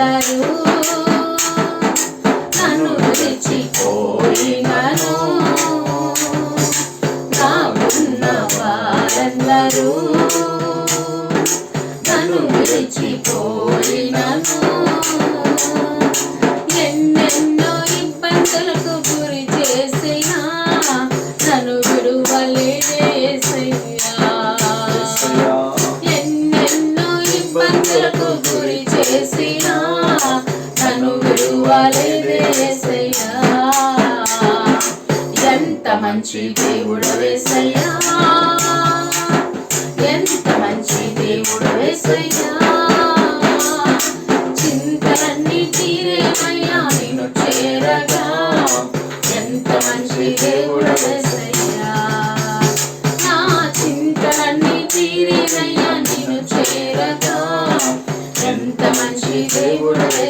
వారందరూ నన్ను విడిచిపోయినను. నాకున్న వారందరూ నన్ను ఎన్నెన్నో ఇబ్బందులకు గురి చేసినా నన్ను విడువలేసయ్యా ఎన్నెన్నో ఇబ్బందులకు చేసినా నన్ను విడువలేసయ్యా ఎంత మంచి దేవుడు వేసయ్యా. ఎంత మంచి దేవుడు వేసయ్యా. చింతలన్నీ తీరేమయ్యా నేను చేరగా. ఎంత మంచి దేవుడు వేసయ్యా. దేవుడు వేసయ్యా